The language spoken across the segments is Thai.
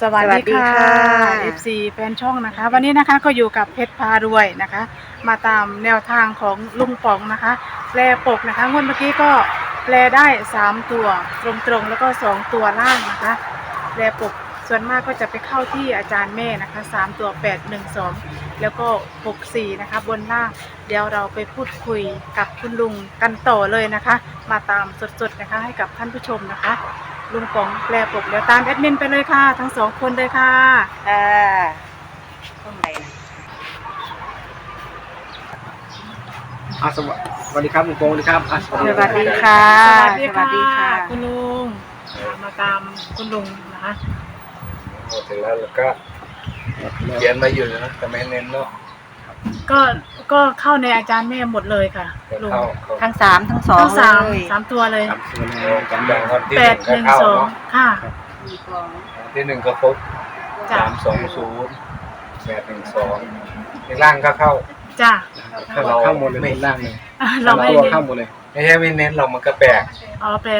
สวัสสวัสดีดีค่ะค่ะ FC แฟนช่องนะคะ วันนี้นะคะก็อยู่กับเพชรพารวยนะคะ มาตามแนวทางของลุงป๋องนะคะแปลปกนะคะงวดเมื่อกี้ก็แปลได้ 3 ตัวตรงๆแล้วก็ 2 ตัวล่างนะคะแปลปกส่วนมากก็จะไปเข้าที่อาจารย์แม่นะคะ 3 ตัว 8 1 2 แล้วก็ 6 4 นะคะ บนล่าง เดี๋ยวเราไปพูดคุยกับคุณลุงกันต่อเลยนะคะ มาตามสดๆนะคะให้กับท่านผู้ชมนะคะ ลุงป๋องแปลปกเดี๋ยวตามแอดมินไปเลยค่ะ ทั้งสองคนเลยค่ะ ค่ะต้องไหนนะอะสวัสสวัสดีครับลุงโปงสวัสดีครับอะสวัสดีค่ะ สวัสดีสวัสดีค่ะค่ะคุณลุงมาตามคุณลุงนะคะเสร็จแล้วเราก็เขียนมาอยู่นะแต่ไม่เน้นเนาะ ก็ก็เข้าในอาจารย์แม่หมดเลยค่ะก็ลุงเข้าเข้าทั้งสามทั้งสองทั้งสามเลยสามตัวเลยสามส่วนเอาจำแบ่งวันที่แปหนึ่ดงหก็นึ่งเข้าสองเนาะค่ะมีกองวันที่หนึ่งก็ครบจ้ะ สามสองศูนย์แปดหนึ่งสองในล่างก็เข้า จ้ะเข้าเข้าหมดเลยบนล่างเลยอะเราสามไม่ตัวเน้นเข้าหมดเลย ไม่ใช่ไม่เน้นเรามันก็แปลกอ๋อแปล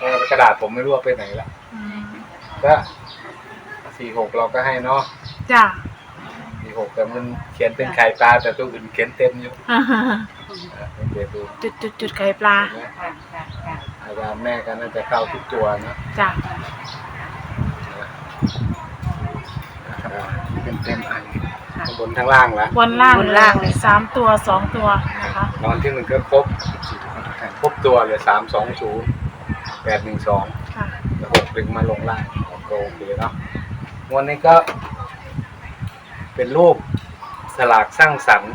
เออกระดาษผมไม่รู้ว่าไปไหนละอืมก็สี่หกเราก็ให้เนาะจ้ะ สี่หกแต่มันเขียนเป็นไข่ปลาแต่ตัวอื่นเขียนเต็มอยู่อ่าฮะอะสังเกตดูจุดจุดจุดไข่ปลาเห็นไหมค่ะค่ะค่ะอาจารย์แม่ก็น่าจะเข้าทุกตัวนะจ้ะเป็นเต็มอันข้างบนข้างล่างละบนล่างเลย สามตัวสองตัวนะคะ นอนที่หนึ่งก็ครบสี่ทุกคนทุกท่านครบตัวเลยสามสองศูนย์แปดหนึ่งสอง ค่ะแล้วหกดึงมาลงล่างก็โอเคเนาะวันนี้ก็ เป็นรูปสลากสร้างสรรค์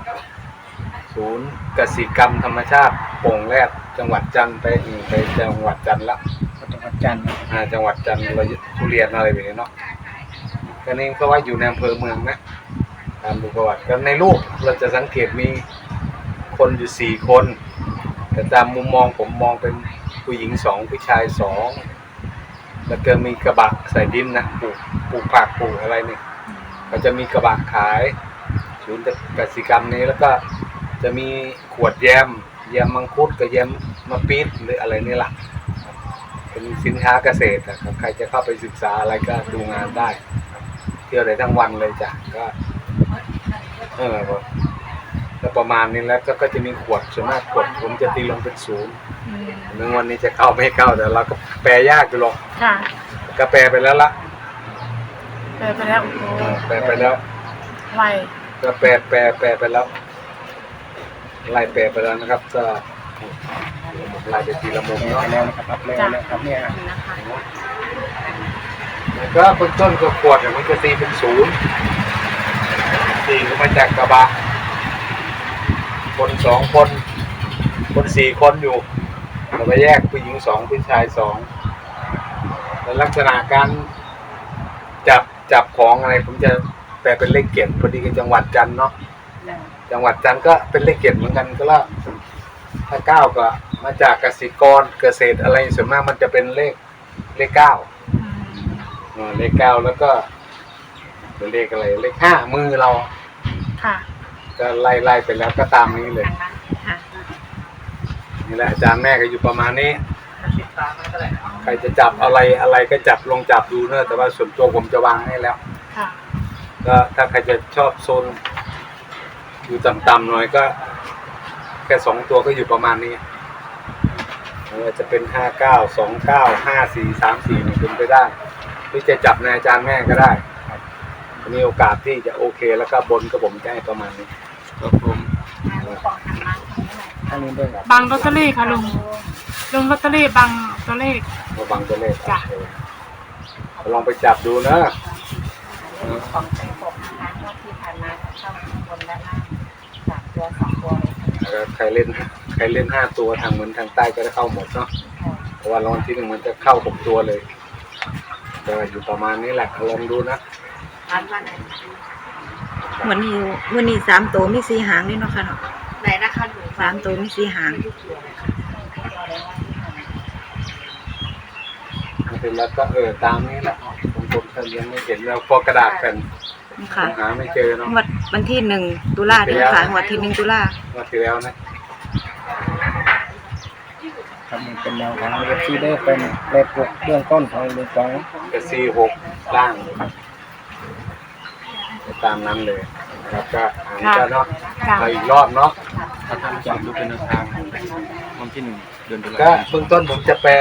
ศูนย์กสิกรรมธรรมชาติโป่งแรดจังหวัดจันทร์ไปอีกไปจังหวัดจันทร์ละก็ต้องวัดจันทร์อ่าจังหวัดจันทร์เราทุเรียนอะไรแบบนี้เนาะก็นี่ก็ว่าอยู่ในอำเภอเมืองนะตามดูประวัติก็ในรูปเราจะสังเกตมีคนอยู่สี่คน แต่ตามมุมมองผมมองเป็นผู้หญิงสองผู้ชายสองแล้วก็มีกระบะใส่ดินนะปลูกปลูกผักปลูกอะไรนี่ ก็จะมีกระบะขายศูนย์กสิกรรมนี้แล้วก็จะมีขวดแยมแยมมังคุดกับแยมมะปี๊ดหรืออะไรนี่แหละเป็นสินค้าเกษตรนะครับใครจะเข้าไปศึกษาอะไรก็ดูงานได้ครับเที่ยวได้ทั้งวันเลยจ้ะก็เออก็ประมาณนี้แล้วก็ก็จะมีขวดส่วนมากขวดผมจะตีลงเป็นศูนย์อืมหนึ่งวันนี้จะเข้าไม่เข้าแต่เราก็แปลยากอยู่หรอกค่ะก็แปลไปแล้วละ แปลไปแล้วโอ้โหเออแปลไปแล้วไวก็แปลแปลแปลไปแล้วไล่แปลไปแล้วนะครับก็ไล่ไปทีละมุมแปลเนาะไปแล้วนะครับรับแล้วแล้วครับเนี่ยนะคะแล้วก็เบื้องต้นก็ขวดเนี่ยมันจะตีเป็นศูนย์ตีก็มาจากกระบะ คนสองคน คนสี่คนอยู่เราไปแยกผู้หญิงสองผู้ชายสองแล้วลักษณะการจับ จับของอะไรผมจะแปลเป็นเลขเก็ดพอดีกับจังหวัดจันทร์เนาะจังหวัดจันทร์ก็เป็นเลขเก็ดเหมือนกันก็ละถ้าเก้าก็มาจากกสิกรเกษตรอะไรส่วนมากมันจะเป็นเลขเลขเก้าอืมเออเลขเก้าแล้วก็เป็นเลขอะไรเลขห้ามือเราค่ะก็ไล่ไล่ไปแล้วก็ตามนี้เลยค่ะนี่แหละอาจารย์แม่ก็อยู่ประมาณนี้ ใครจะจับอะไรอะไรก็จับลองจับดูเนอะแต่ว่าส่วนตัวผมจะวางให้แล้วค่ะก็ถ้าใครจะชอบโซนอยู่ต่ำๆหน่อยก็ แค่สองตัวก็อยู่ประมาณนี้ไม่ว่าจะเป็นห้าเก้าสองเก้าห้าสี่สามสี่เป็นไปได้หรือจะจับในอาจารย์แม่ก็ได้ครับมีโอกาสที่จะโอเคแล้วก็บนก็ผมจะให้ประมาณนี้ครับผมท่านนี้ด้วยบังลอตเตอรี่ค่ะลุง ลุงลอตเตอรี่บังตัวเลข ระวังตัวเลขจ้ะ โอเคลองไปจับดูนะของใส่ปกนะคะงวดที่ผ่านมาจะเข้าบนและล่างสามตัวสองตัวเลยค่ะแล้วใครเล่นใครเล่นห้าตัวทางเหมือนทางใต้ก็ได้เข้าหมดเนาะ เพราะว่ารางวัลที่หนึ่งมันจะเข้าหกตัวเลยก็อยู่ประมาณนี้แหละลองดูนะร้านวันไหนเหมือนนี้วันนี้สามตัวมีสีหางนี่เนาะค่ะเนาะไหนนะคะหนูสามตัวมีสีหาง เสร็จแล้วก็เออตามนี้แหละผมผมทะเบียนไม่เห็นแล้วพอกระดาษแผ่นค่ะหาไม่เจอเนาะงวดวันที่หนึ่งตุลาเดือนค่ะงวดที่หนึ่งตุลาว่าที่แล้วนะครับมันเป็นแนวของเอฟซีได้เป็นเลขปลุกเบื้องต้นของลุงปองก็สี่หกล่างครับตามนั้นเลยนะครับก็อ่านค่ะก็เนาะค่ะเราอีกรอบเนาะถ้าท่านจับดูเป็นแนวทางวันที่หนึ่งเดือนตุลาก็คมเบื้องต้นผมจะแปล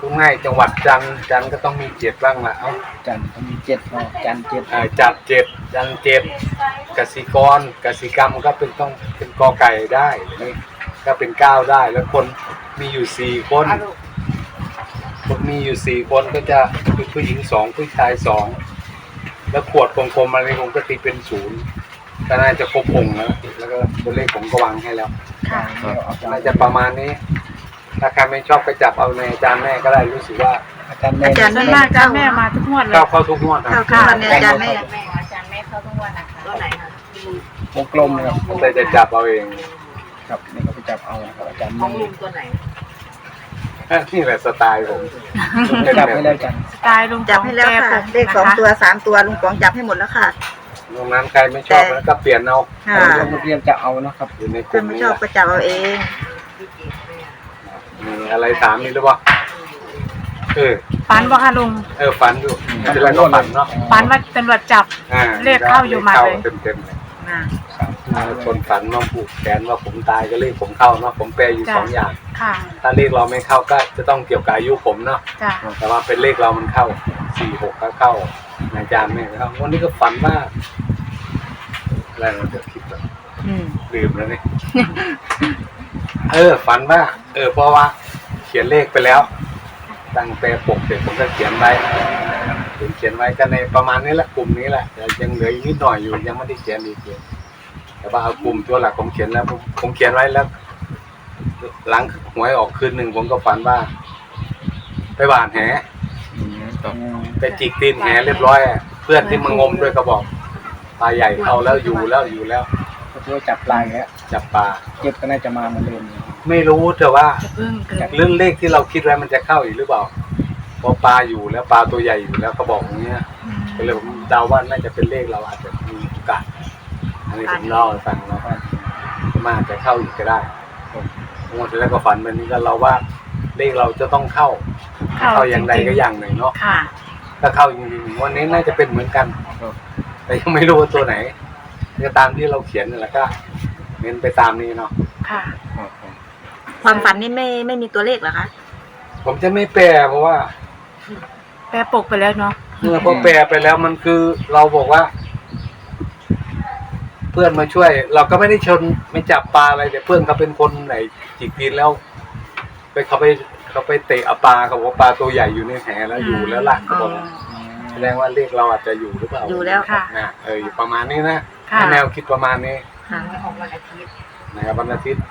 พูดง่ายจังหวัดจันทร์จันทร์ก็ต้องมีเจ็ดบ้างละเอาจันทร์มีเจ็ดเนาะจันทร์เจ็ดเอ่อจัดเจ็ดจันทร์เจ็ดกสิกรกสิกรรมก็เป็นต้องเป็นกอไก่ได้นี่ก็เป็นเก้าได้แล้วคนมีอยู่สี่คน คนมีอยู่สี่คนก็จะเป็นผู้หญิงสองผู้ชายสองแล้วขวดกลมๆอะไรผมก็ตีเป็นศูนย์ก็น่าจะครบองค์แล้วแล้วก็ตัวเลขผมก็วางให้แล้วค่ะเอาจารน่าย์จะประมาณนี้ ถ้าใครไม่ชอบก็จับเอาในอาจารย์แม่ก็ได้รู้สึกว่าอาจารย์แม่อาจารย์ส่วนมากอาจารย์แม่มาทุกงวดเลย เข้าเข้าทุกงวดนะเข้าขึ้นมาเนี่ยอาจารย์แม่ แม่อาจารย์แม่เข้าทุกวันนะคะตัวไหนคะวงกลมนะครับแต่จะจับเอาเองครับนี่ก็ไปจับเอานะครับอาจารย์ของแม่ลุงตัวไหนนี่แหละสไตล์ผมไปจับให้แล้วอาจารย์สไตล์ลุงจับให้แล้วค่ะเลขสองตัวสามตัวลุงป๋องจับให้หมดแล้วค่ะ ตรงนั้นใครไม่ชอบแล้วก็เปลี่ยนเอาค่ะ นักเรียนจะเอาเนาะครับอยู่ในกถ้าลุ่มไม่นี้ชอบก็จับเอาเองมี อะไรถามนี่หรือเปล่าเออฝันบ่ค่ะลุงเออฝันอยู่จะแล้วก็ฝันเนาะฝันว่าตำรวจจับ อ่าเลขเข้าอยู่มาเลยเต็มเต็มๆเลยน่ะสามตัวอ่าชนฝันมาผูกแขนว่าผมตายก็เลขผมเข้าเนาะผมแปลอยู่จ้ะ สองอย่าง ค่ะถ้าเลขเราไม่เข้าก็จะต้องเกี่ยวกับอายุผมเนาะจ้ะแต่ว่าเป็นเลขเรามันเข้าสี่หกก็เข้าอาจารย์ไม่เข้าวันนี้ก็ฝันว่าอะไรเราจะคิดแบบอืมลืมแล้วนี่ เออ ฝันว่าเออเพราะว่า เขียนเลขไปแล้ว ตั้งแต่ปกเสร็จผมก็เขียนไว้ผมเขียนไว้ก็ในประมาณนี้แหละกลุ่มนี้แหละแต่ยังเหลืออีกนิดหน่อยอยู่ยังไม่ได้เขียนอีกเลยแต่ว่าเอากลุ่มตัวหลักผมเขียนแล้วผมผมเขียนไว้แล้ว หลังหวยออกคืนหนึ่งผมก็ฝันว่า ไปหวานแหไปจิกตีนแหเรียบร้อย เพื่อนที่มางมด้วยก็บอกปลาใหญ่เข้าแล้วอยู่แล้วอยู่แล้ว ก็ถือว่าจับปลายแล้วจับปลาเจ็ดก็น่าจะมาเหมือนเดิมไม่รู้แต่ว่าจะพึ่งเกิดเรื่องเลขที่เราคิดไว้มันจะเข้าอีกหรือเปล่าเพราะปลาอยู่แล้วปลาตัวใหญ่อยู่แล้วเขาบอกอย่างเงี้ยก็เลยผมเดาว่าน่าจะเป็นเลขเราอาจจะมีโอกาสอันนี้ผมเล่าให้ฟังนะว่ามันอาจจะเข้าอีกก็ได้งวดที่แล้วก็ฝันแบบนี้ก็เราว่าเลขเราจะต้องเข้าเข้าอย่างใดก็อย่างหนึ่งเนาะค่ะ ถ้าเข้าจริงๆวันนี้น่าจะเป็นเหมือนกันครับแต่ยังไม่รู้ว่าตัวไหน ก็ตามที่เราเขียนนั่นแหละก็เน้นไปตามนี้เนาะค่ะครับผมความฝันนี่ไม่ไม่มีตัวเลขเหรอคะผมจะไม่แปลเพราะว่าแปรปกไปแล้วเนาะเมื่อพอแปลไปแล้วมันคือเราบอกว่า เพื่อนมาช่วย เราก็ไม่ได้ชนไม่จับปลาอะไรแต่เพื่อนเขาเป็นคนไหนจิกตีนแล้ว ไปเขาไปเขาไปเตะเอาปลาเขาบอกว่าปลาตัวใหญ่อยู่ในแหแล้วอยู่แล้วล่ะเขาอ๋อบอกแสดงว่าเลขเราอาจจะอยู่หรือเปล่าอยู่แล้วค่ะ นะเอออยู่ประมาณนี้นะ ค่ะแนวคิดประมาณนี้ค่ะออกวันอาทิตย์นะครับวันอาทิตย์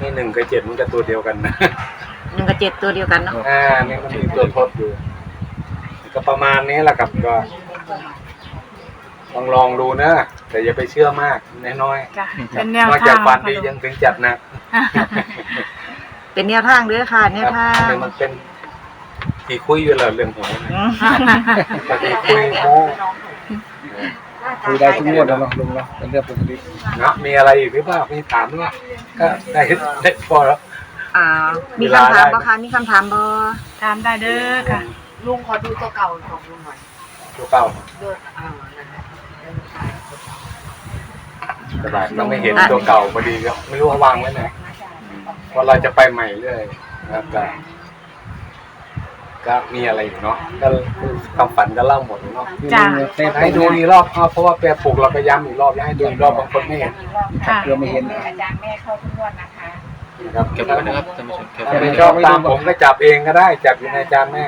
นี่หนึ่งกับเจ็ดมันจะตัวเดียวกันนะหนึ่งกับเจ็ดตัวเดียวกันเนาะอ่านี่มันมีตัวทดอยู่ ก็ประมาณนี้แหละครับก็ลองลองดูนะแต่อย่าไปเชื่อมากน้อยจ้ะเป็นแนวๆนอกทาจากงฟันดีค่ะลุงยังถึงจัดหนะเป็นแนวทางด้วยค่ะแนวทางมันเป็นที่คุยอยู่แล้วเรื่องหัวนะอืมปกติคุยโม้ คุยได้ทุกงวดแล้วเนาะลุงเนาะเป็นเรื่องปกตินะมีอะไรอีกหรือเปล่ามีถามหรือเปล่าก็ได้ได้พอแล้วอ่ามีคำถามบ่คะมีคำถามบ่ถามได้เด้อค่ะ ลุงขอดูตัวเก่าของลุงหน่อยตัวเก่าด้วอ่านะคะสบายเราไม่เห็นตัวเก่าพอดีก็ไม่รู้ว่าวางไว้ไหนว่าเราจะไปใหม่เรื่อยนะครับ ก็ก็มีอะไรอยู่เนาะก็ความฝันก็เล่าหมดเนาะจ้ะเต้นให้ดูอีกรอบเอาเพราะว่าแปรปลูกเราก็ย้ำอีกรอบแล้วให้ดูอีกรอบบางคนไม่เห็น ค่ะเพื่อไม่เห็น อาจารย์แม่เข้าทุกวันนะคะนะครับเก็บไว้นะครับท่านผู้ชมเก็บถ้าไว้ไม่ชอบตามผมก็จับเองก็ได้จับอยู่ในจานแม่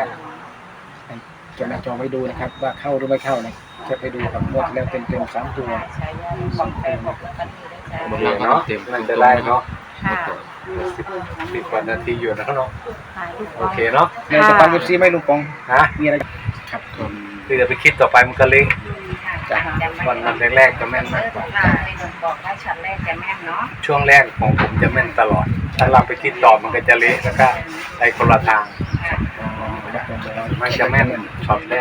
เก็บหน้าจอไว้ดูนะครับ ว่าเข้าหรือไม่เข้านะเก็บไปดูครับงวดที่แล้วเต็มเต็มๆสามตัว ใช้ยาของแปลงบอกกันอยู่ได้จ้าโอเคเนาะมันจะได้เนาะ ค่ะ สิบสิบกว่านาทีอยู่นะเนาะถ่ายรูปโอเคเนาะในสปันเอฟซีไม่ลุงปองฮะมีอะไรครับผมคือจะไปคิดต่อไปมันก็เล็กจ้ะวันวันแรกๆจะแม่นมากกว่าค่ะไม่ต้องบอกว่าชั้นแรกจะแม่นเนาะช่วงแรกของผมจะแม่นตลอด ถ้าเราไปคิดต่อมันก็จะเละแล้วก็ไปคนละทางครับผมเดี๋ยวเรามันจะแม่นช็อตแรก